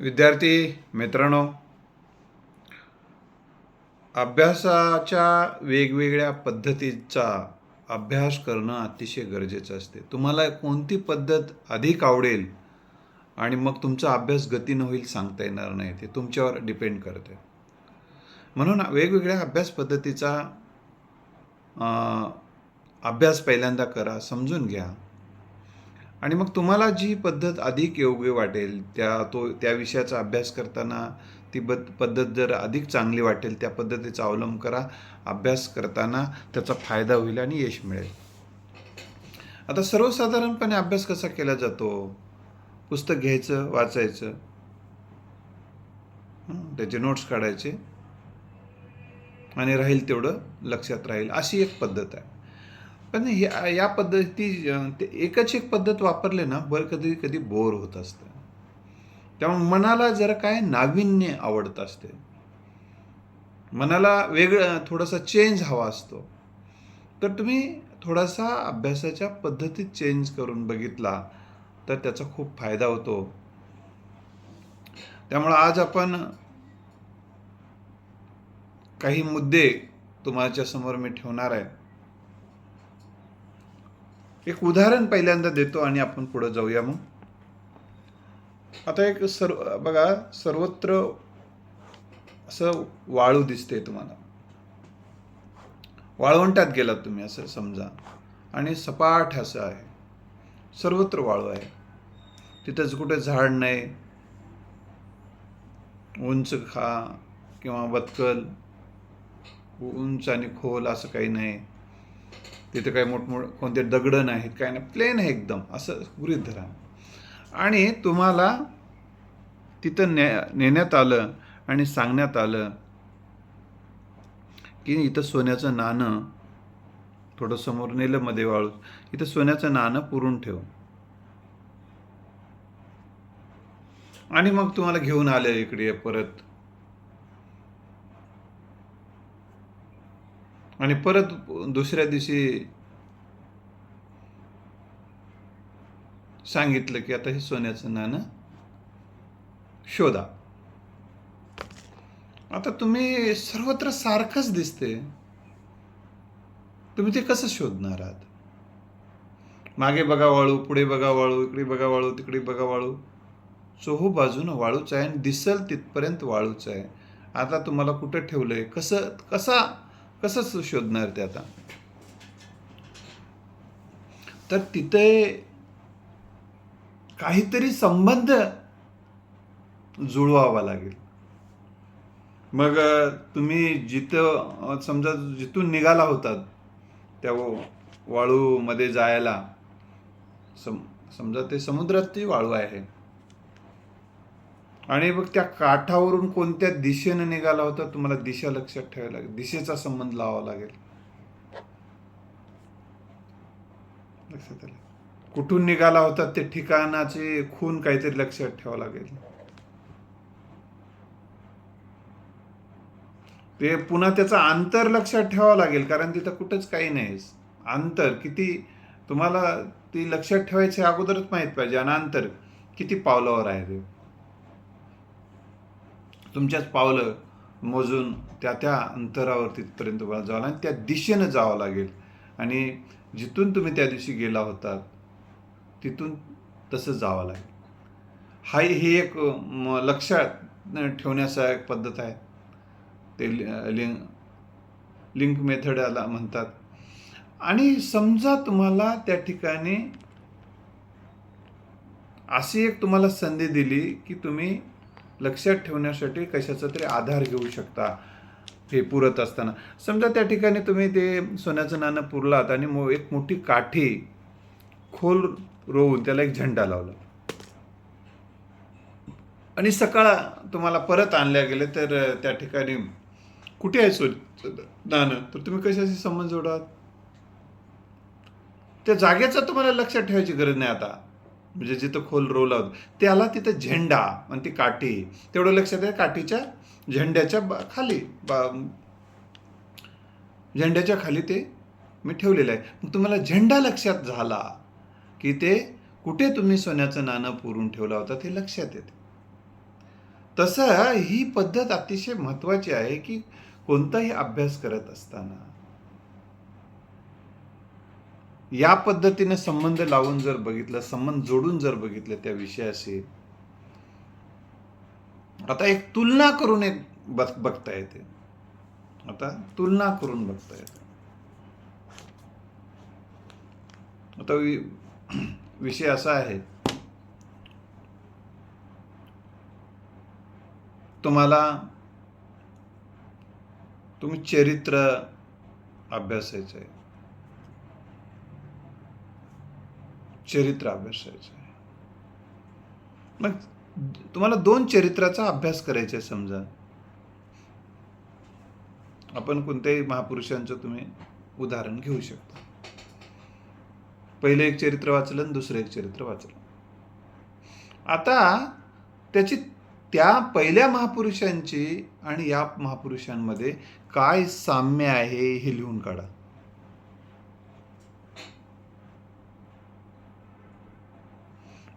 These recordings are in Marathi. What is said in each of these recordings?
विद्यार्थी मित्रांनो अभ्यासाच्या वेगवेगळ्या पद्धतीचा अभ्यास करणं अतिशय गरजेचं असते. तुम्हाला कोणती पद्धत अधिक आवडेल आणि मग तुमचा अभ्यास गतीनं होईल सांगता येणार नाही ते तुमच्यावर डिपेंड करते. म्हणून वेगवेगळ्या अभ्यास पद्धतीचा अभ्यास पहिल्यांदा करा समजून घ्या. आणि मग तुम्हाला जी पद्धत अधिक योग्य वाटेल त्या तो त्या विषयाचा अभ्यास करताना ती बद पद्धत जर अधिक चांगली वाटेल त्या पद्धतीचा अवलंब करा अभ्यास करताना त्याचा फायदा होईल आणि यश मिळेल. आता सर्वसाधारणपणे अभ्यास कसा केला जातो? पुस्तक घ्यायचं वाचायचं? त्याचे नोट्स काढायचे? आणि राहील तेवढं लक्षात राहील अशी एक पद्धत आहे. पण या या पद्धती एकच एक पद्धत वापरले ना बरं कधी कधी बोर होत असतं. त्यामुळे मनाला जरा काय नाविन्य आवडत असते. मनाला वेगळं थोडासा चेंज हवा असतो. तर तुम्ही थोडासा अभ्यासाच्या पद्धतीत चेंज करून बघितला तर त्याचा खूप फायदा होतो. त्यामुळं आज आपण काही मुद्दे तुमच्यासमोर मी ठेवणार आहे. एक उदाहरण पहिल्यांदा देतो आणि आपण पुढं जाऊया मग. आता एक सर्व बघा सर्वत्र असं वाळू दिसते तुम्हाला. वाळवंटात गेलात तुम्ही असं समजा. आणि सपाट असं आहे. सर्वत्र वाळू आहे. तिथंच कुठे झाड नाही. उंच खा किंवा बत्कल उंच आणि खोल असं काही नाही. तिथे काही मोठमोठ कोणते दगडं नाहीत काय नाही. प्लेन आहे एकदम. असं गृहित धरा. आणि तुम्हाला तिथं ने नेण्यात आलं आणि सांगण्यात आलं की इथं सोन्याचं नाणं थोडं समोर नेलं मध्ये वाळू इथं सोन्याचं नाणं पुरून ठेव. आणि मग तुम्हाला घेऊन आले इकडे परत. आणि परत दुसऱ्या दिवशी सांगितलं की आता हे सोन्याचं नाणं शोधा. आता तुम्ही सर्वत्र सारखंच दिसते. तुम्ही ते कसं शोधणार आहात? मागे बघा वाळू पुढे बघा वाळू इकडे बघा वाळू तिकडे बघा वाळू. चोहो बाजूनं वाळूच आहे आणि दिसल तिथपर्यंत वाळूच आहे. आता तुम्हाला कुठं ठेवलंय? कसं कसा कसं शोधणार ते आता? तर तिथे काहीतरी संबंध जुळवावा लागेल. मग तुम्ही जिथं समजा जिथून निघाला होतात त्या वाळूमध्ये जायला सम समजा ते समुद्रात ती वाळू आहे. आणि मग त्या काठावरून कोणत्या दिशेने निघाला होता तुम्हाला दिशा लक्षात ठेवायला लागेल. दिशेचा संबंध लावावा लागेल. लक्षात आलं? कुठून निघाला होता ते ठिकाणाचे खून काहीतरी लक्षात ठेवावं लागेल. ते पुन्हा त्याचा अंतर लक्षात ठेवावं लागेल कारण तिथं कुठंच काही नाही. अंतर किती तुम्हाला ती लक्षात ठेवायची अगोदरच माहीत पाहिजे आणि अंतर किती पावलावर आहे ते. तुमच्याच पावलं मोजून त्या त्या अंतरावर तिथपर्यंत तुम्हाला जावं लागेल. त्या दिशेनं जावं लागेल. आणि जिथून तुम्ही त्या दिवशी गेला होतात तिथून तसं जावं लागेल. हा ही एक म, लक्षात ठेवण्याचा एक पद्धत आहे. ते लि- लिंक लिंक मेथड म्हणतात. आणि समजा तुम्हाला त्या ठिकाणी अशी एक तुम्हाला संधी दिली की तुम्ही लक्षात ठेवण्यासाठी कशाचा तरी आधार घेऊ शकता हे पुरत असताना. समजा त्या ठिकाणी तुम्ही ते सोन्याचं नाणं पुरलात आणि मो एक मोठी काठी खोल रोवून त्याला एक झेंडा लावला. आणि सकाळ तुम्हाला परत आणल्या गेले तर त्या ठिकाणी कुठे आहे सोन नाणं? तर तुम्ही कशाशी संबंध जोडाल? त्या जागेचं तुम्हाला लक्षात ठेवायची गरज नाही आता. म्हणजे जिथं खोल रोल होता त्याला तिथं झेंडा आणि ती काठी तेवढं लक्षात आहे काठीच्या झेंड्याच्या खाली बा झेंड्याच्या खाली ते मी ठेवलेलं आहे. मग तुम्हाला झेंडा लक्षात झाला की ते कुठे तुम्ही सोन्याचं नाणं पुरून ठेवला होता ते लक्षात येते. तसं ही पद्धत अतिशय महत्वाची आहे की कोणताही अभ्यास करत असताना या पद्धतीने संबंध लावून जर बघितलं संबंध जोडून जर बघितलं त्या विषयाशी आता एक तुलना करून एक बघ- बघता येते. आता तुलना करून बघता येते. आता विषय असा आहे. तुम्हाला तुम्ही चरित्र अभ्यासायचं आहे. चरित्र अभ्यासायचं आहे. मग तुम्हाला दोन चरित्राचा अभ्यास करायचा आहे समजा. आपण कोणत्याही महापुरुषांचं तुम्ही उदाहरण घेऊ शकता. पहिलं एक चरित्र वाचलं आणि दुसरं एक चरित्र वाचलं. आता त्याची त्या पहिल्या महापुरुषांची आणि या महापुरुषांमध्ये काय साम्य आहे हे लिहून काढा.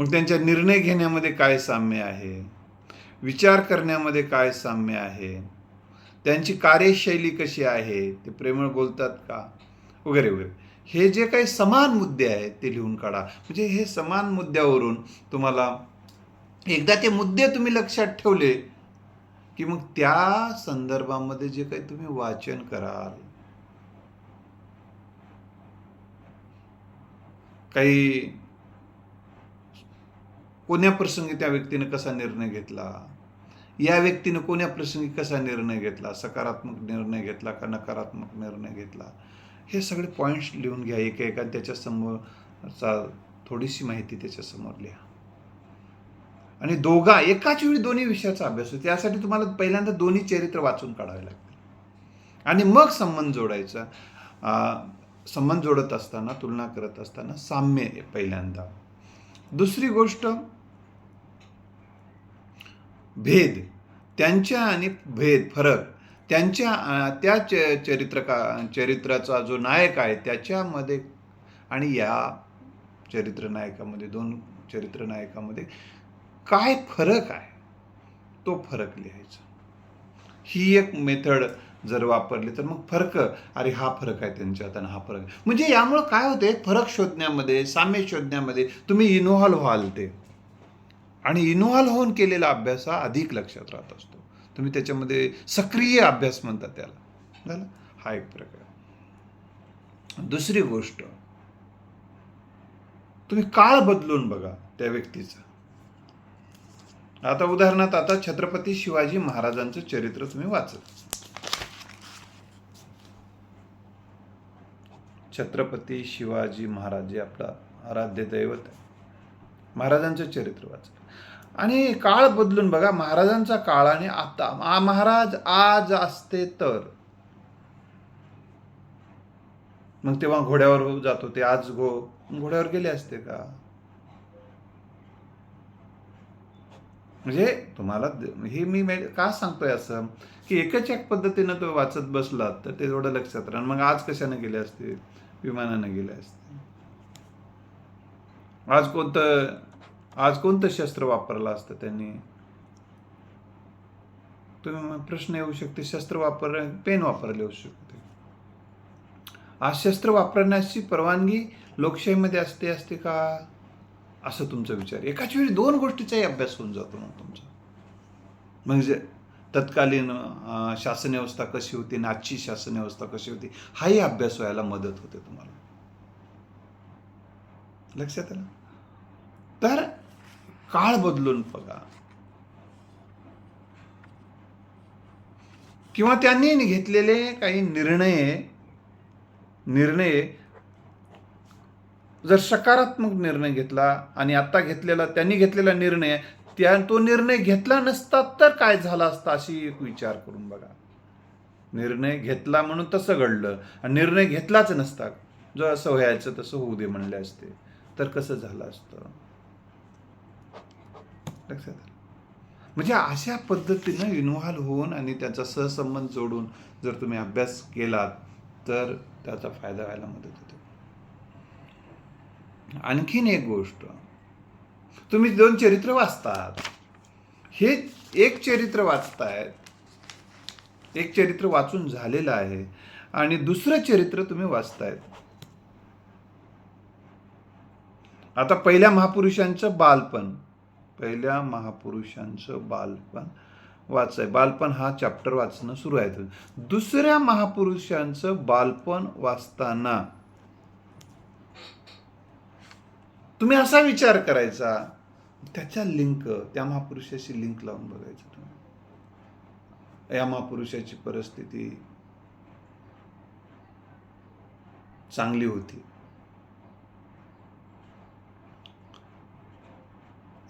मग त्यांच्या निर्णय घेण्यामध्ये काय साम्य आहे? विचार करण्यामध्ये काय साम्य आहे? त्यांची कार्यशैली कशी आहे? ते प्रेमळ बोलतात का? वगैरे वगैरे. हे जे काही समान मुद्दे आहेत ते लिहून काढा. म्हणजे हे समान मुद्द्यावरून तुम्हाला एकदा ते मुद्दे तुम्ही लक्षात ठेवले की मग त्या संदर्भामध्ये जे काही तुम्ही वाचन कराल. काही कोण्या प्रसंगी त्या व्यक्तीने कसा निर्णय घेतला? या व्यक्तीने कोण्या प्रसंगी कसा निर्णय घेतला? सकारात्मक निर्णय घेतला का नकारात्मक निर्णय घेतला? हे सगळे पॉईंट्स लिहून घ्या एक एक त्याच्यासमोरचा थोडीशी माहिती त्याच्यासमोर लिहा. आणि दोघा एकाच वेळी दोन्ही विषयाचा अभ्यास होतो. त्यासाठी तुम्हाला पहिल्यांदा दोन्ही चरित्र वाचून काढावे लागतील. आणि मग संबंध जोडायचा. संबंध जोडत असताना तुलना करत असताना साम्य पहिल्यांदा. दुसरी गोष्ट भेद त्यांच्या आणि भेद फरक. त्यांच्या त्या च चरित्र का चरित्राचा जो नायक आहे त्याच्यामध्ये आणि या चरित्र नायकामध्ये दोन चरित्र नायकामध्ये काय फरक आहे? तो फरक लिहायचा. ही एक मेथड जर वापरली तर मग फरक अरे हा फरक आहे त्यांच्यात आणि हा फरक म्हणजे यामुळं काय होते? फरक शोधण्यामध्ये साम्य शोधण्यामध्ये तुम्ही इन्व्हॉल्व्ह व्हाल ते. आणि इन्व्हॉल्व्ह होऊन केलेला अभ्यास हा अधिक लक्षात राहत असतो. तुम्ही त्याच्यामध्ये सक्रिय अभ्यास म्हणतात त्याला. झालं? हा एक प्रकार. दुसरी गोष्ट तुम्ही काळ बदलून बघा त्या व्यक्तीचा. आता उदाहरणार्थ आता छत्रपती शिवाजी महाराजांचं चरित्र तुम्ही वाचत छत्रपती शिवाजी महाराज जे आपला आराध्य दैवत आहे. महाराजांचं चरित्र वाचलं. आणि काळ बदलून बघा महाराजांचा काळ आणि आता. आ- महाराज आज असते तर. मग तेव्हा घोड्यावर जात होते आज घो घोड्यावर गेले असते का? म्हणजे तुम्हाला हे मी म्हणजे का सांगतोय असं? की एकच एक पद्धतीनं तो वाचत बसलात तर ते थोडं लक्षात राहा मग आज कशानं गेले असते? विमानाने गेले असते. आज कोणतं आज कोणतं शस्त्र वापरलं असतं त्यांनी? तुम्ही प्रश्न येऊ शकते. शस्त्र वापर पेन वापरले येऊ शकते. आज शस्त्र वापरण्याची परवानगी लोकशाहीमध्ये असते असते का? असं तुमचा विचार. एकाच वेळी दोन गोष्टीचाही अभ्यास होऊन जातो मग तुमचा. म्हणजे तत्कालीन शासन व्यवस्था कशी होती? नाची शासन व्यवस्था कशी होती? हाही अभ्यास व्हायला मदत होते तुम्हाला. लक्षात आलं? तर काळ बदलून बघा. किंवा त्यांनी घेतलेले काही निर्णय निर्णय जर सकारात्मक निर्णय घेतला आणि आता घेतलेला त्यांनी घेतलेला निर्णय त्या तो निर्णय घेतला नसता तर काय झाला असता अशी एक विचार करून बघा. निर्णय घेतला म्हणून तसं घडलं आणि निर्णय घेतलाच नसता. जो असं व्हायचं तसं होऊ दे म्हणले असते. तर कसं झालं असतं? लक्षात आलं. म्हणजे अशा पद्धतीनं इन्व्हॉल्व्ह होऊन आणि त्याचा सहसंबंध जोडून जर तुम्ही अभ्यास केलात तर त्याचा फायदा व्हायला मदत होते. आणखीन एक गोष्ट. तुम्ही दोन चरित्र वाचतात. हे एक चरित्र वाचतायत. एक चरित्र वाचून झालेलं आहे आणि दुसरं चरित्र तुम्ही वाचतायत. आता पहिल्या महापुरुषांचं बालपण. पहिल्या महापुरुषांचं बालपण वाचाय बालपण हा चॅप्टर वाचणं सुरू आहे. दुसऱ्या महापुरुषांचं बालपण वाचताना तुम्ही असा विचार करायचा त्याच्या लिंक त्या महापुरुषाशी लिंक लावून बघायचं तुम्ही. या महापुरुषाची परिस्थिती चांगली होती.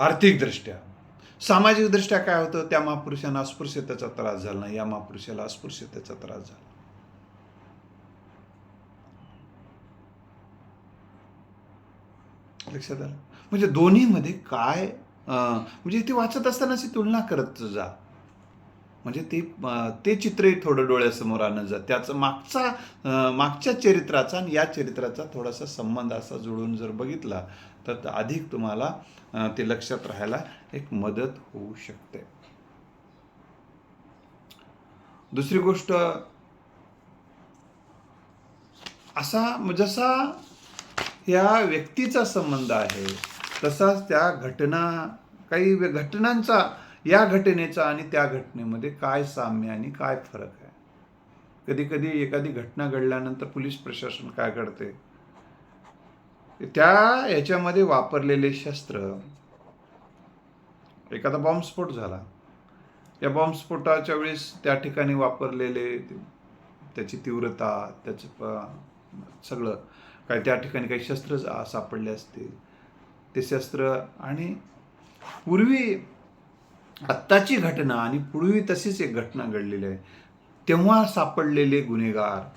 आर्थिकदृष्ट्या. सामाजिकदृष्ट्या काय होतं? त्या महापुरुषांना अस्पृश्यतेचा त्रास झाला नाही. या महापुरुषाला अस्पृश्यतेचा त्रास झाला. लक्षात आलं? म्हणजे दोन्हीमध्ये काय म्हणजे ते वाचत असतानाची तुलना करत जा. म्हणजे ते ते चित्रही थोडं डोळ्यासमोर आणत जा. त्याचं मागचा मागच्या चरित्राचा आणि या चरित्राचा थोडासा संबंध असा जुळून जर बघितला तर अधिक तुम्हाला ते लक्षात राहायला एक मदत होऊ शकते. दुसरी गोष्ट असा जसा या व्यक्तीचा संबंध आहे तसाच त्या घटना काही घटनांचा या घटनेचा आणि त्या घटनेमध्ये काय साम्य आणि काय फरक आहे? कधी कधी एखादी घटना घडल्यानंतर पोलीस प्रशासन काय करते? त्या याच्यामध्ये वापरलेले शस्त्र एखादा बॉम्बस्फोट झाला. या बॉम्बस्फोटाच्या वेळेस त्या ठिकाणी वापरलेले त्याची तीव्रता त्याचं सगळं काय त्या ठिकाणी काही शस्त्र सापडले असतील. ते शस्त्र आणि पूर्वी आत्ताची घटना आणि पूर्वी तशीच एक घटना घडलेली आहे. तेव्हा सापडलेले गुन्हेगार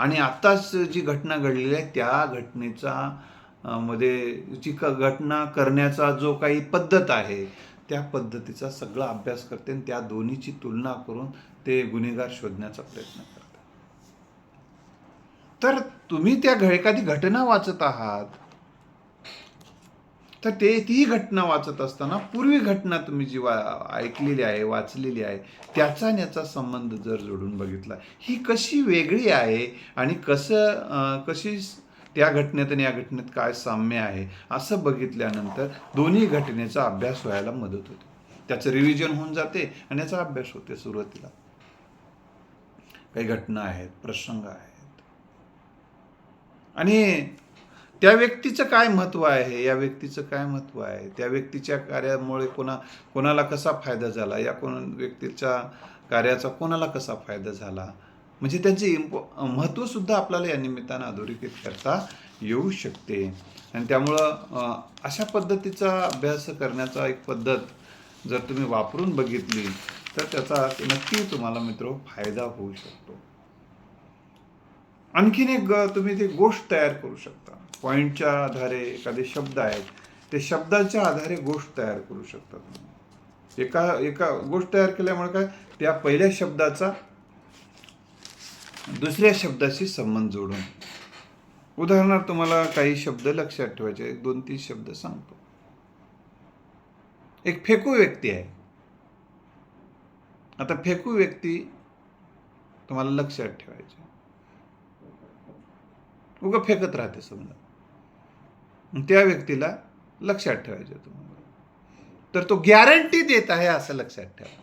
आणि आत्ताच जी घटना घडलेली आहे त्या घटनेचा मध्ये जी क घटना करण्याचा जो काही पद्धत आहे त्या पद्धतीचा सगळा अभ्यास करते आणि त्या दोन्हीची तुलना करून ते गुन्हेगार शोधण्याचा प्रयत्न करतात. तर तुम्ही त्या घ- एखादी घटना वाचत आहात तर ते ती घटना वाचत असताना पूर्वी घटना तुम्ही जी वा ऐकलेली आहे वाचलेली आहे त्याचा आणि याचा संबंध जर जोडून बघितला ही कशी वेगळी आहे आणि कसं कशी त्या घटनेत आणि या घटनेत काय साम्य आहे असं बघितल्यानंतर दोन्ही घटनेचा अभ्यास व्हायला मदत होते. त्याचं रिव्हिजन होऊन जाते आणि याचा अभ्यास होते सुरुवातीला. काही घटना आहेत प्रसंग आहेत. आणि त्या व्यक्तीचं काय महत्त्व आहे? या व्यक्तीचं काय महत्त्व आहे? त्या व्यक्तीच्या कार्यामुळे कोणा कोणाला कसा फायदा झाला? या कोण व्यक्तीच्या कार्याचा कोणाला कसा फायदा झाला? म्हणजे त्यांचे इम्पॉ महत्त्वसुद्धा आपल्याला या निमित्तानं अधोरेखित करता येऊ शकते. आणि त्यामुळं अशा पद्धतीचा अभ्यास करण्याचा एक पद्धत जर तुम्ही वापरून बघितली तर त्याचा नक्की तुम्हाला मित्र फायदा होऊ शकतो. आणखीन एक तुम्ही ते गोष्ट तयार करू शकता. पॉईंटच्या आधारे एखादे शब्द आहेत ते शब्दाच्या आधारे गोष्ट तयार करू शकतात. एका एका गोष्ट तयार केल्यामुळे काय? त्या पहिल्या शब्दाचा दुसऱ्या शब्दाशी संबंध जोडून. उदाहरणार्थ तुम्हाला काही शब्द लक्षात ठेवायचे एक दोन तीन शब्द सांगतो. एक फेकू व्यक्ती आहे. आता फेकू व्यक्ती तुम्हाला लक्षात ठेवायचे. उगा फेकत राहते समजा. त्या व्यक्तीला लक्षात ठेवायचे तुम्हाला तर तो गॅरंटी देत आहे असं लक्षात ठेवा.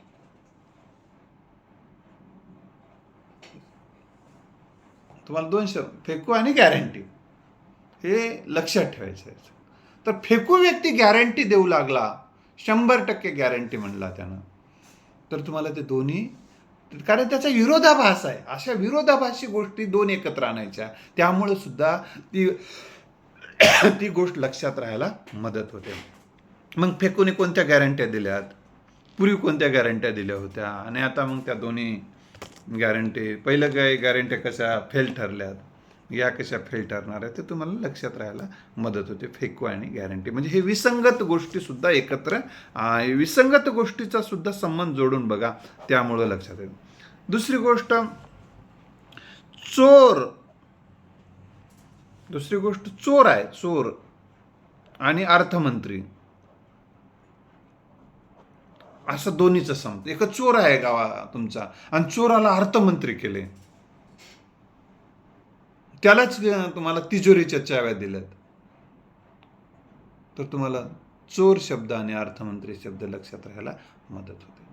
तुम्हाला दोन शब्द फेकू आणि गॅरंटी हे लक्षात ठेवायचं आहे. तर फेकू व्यक्ती गॅरंटी देऊ लागला शंभर टक्के गॅरंटी म्हणला त्यानं. तर तुम्हाला ते दोन्ही कारण त्याचा विरोधाभास आहे. अशा विरोधाभासी गोष्टी दोन एकत्र आणायच्या. त्यामुळे सुद्धा ती ती गोष्ट लक्षात राहायला मदत होते. मग फेकूने कोणत्या गॅरंट्या दिल्यात पूर्वी कोणत्या गॅरंट्या दिल्या होत्या? आणि आता मग त्या दोन्ही गॅरंटी पहिलं काय गॅरंट्या कशा फेल ठरल्यात? या कशा फेल ठरणार आहेत ते तुम्हाला लक्षात राहायला मदत होते फेकू आणि गॅरंटी म्हणजे हे विसंगत गोष्टीसुद्धा एकत्र विसंगत गोष्टीचा सुद्धा संबंध जोडून बघा त्यामुळं लक्षात येईल. दुसरी गोष्ट चोर दुसरी गोष्ट चोर आहे चोर. आणि अर्थमंत्री. असं दोन्हीचं समज. एक चोर आहे गावा तुमचा. आणि चोराला अर्थमंत्री केले. त्यालाच तुम्हाला तिजोरीच्या चाव्या दिल्यात. तर तुम्हाला चोर शब्द आणि अर्थमंत्री शब्द लक्षात राहायला मदत होते.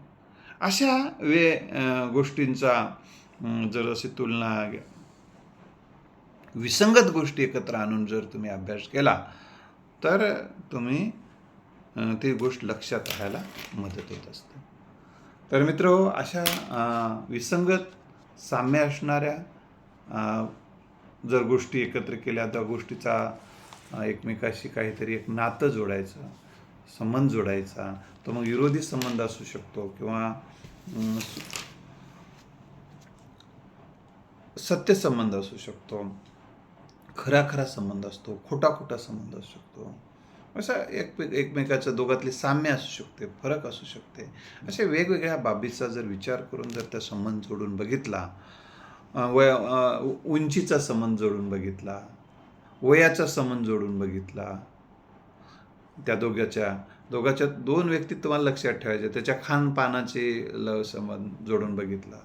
अशा वे गोष्टींचा जर अशी तुलना विसंगत गोष्टी एकत्र आणून जर तुम्ही अभ्यास केला तर तुम्ही ती गोष्ट लक्षात राहायला मदत होत असते. तर मित्र अशा विसंगत साम्य असणाऱ्या जर गोष्टी एकत्र केल्या त्या गोष्टीचा एकमेकाशी काहीतरी एक नातं जोडायचं संबंध जोडायचा तो मग विरोधी संबंध असू शकतो किंवा सत्य संबंध असू शकतो. खरा खरा संबंध असतो खोटा खोटा संबंध असू शकतो. असा एक एकमेकाचं दोघातले साम्य असू शकते फरक असू शकते. अशा वेगवेगळ्या बाबीचा जर विचार करून जर त्या संबंध जोडून बघितला वय उंचीचा संबंध जोडून बघितला वयाचा संबंध जोडून बघितला त्या दोघाच्या दोघाच्या दोन व्यक्ती तुम्हाला लक्षात ठेवायचे त्याच्या खानपानाचे ल संबंध जोडून बघितला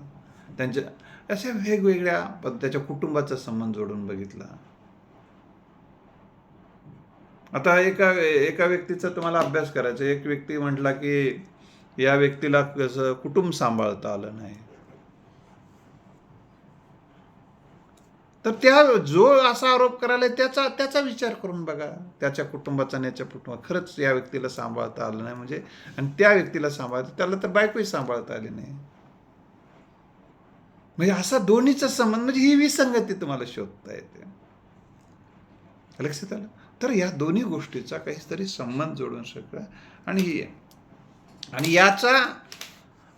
त्यांच्या अशा वेगवेगळ्या त्याच्या कुटुंबाचा संबंध जोडून बघितला. आता एका एका व्यक्तीचा तुम्हाला अभ्यास करायचा एक व्यक्ती म्हटला की या व्यक्तीला कसं कुटुंब सांभाळता आलं नाही. तर त्या जो असा आरोप करायला त्याचा त्याचा विचार करून बघा. त्याच्या कुटुंबाचा आणि याच्या कुटुंबा खरंच या व्यक्तीला सांभाळता आलं नाही म्हणजे आणि त्या व्यक्तीला सांभाळता त्याला तर बायकोही सांभाळता आली नाही. म्हणजे असा दोन्हीचा संबंध म्हणजे ही विसंगती तुम्हाला शोधता येते. लक्षात आलं? तर या दोन्ही गोष्टीचा काहीतरी संबंध जोडून शकता आणि ही. आहे आणि याचा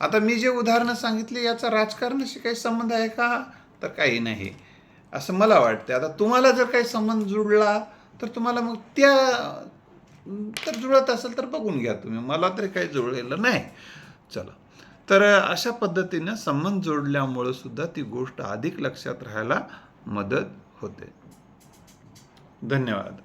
आता मी जे उदाहरणं सांगितली याचा राजकारणाशी काही संबंध आहे का? तर काही नाही. असं मला वाटतं आता तुम्हाला जर काही संबंध जुळला तर तुम्हाला मग त्या तर जुळत असेल तर बघून घ्या तुम्ही. मला तरी काही जुळलेलं नाही. चला. तर अशा पद्धतीनं संबंध जोडल्यामुळं सुद्धा ती गोष्ट अधिक लक्षात राहायला मदत होते. धन्यवाद.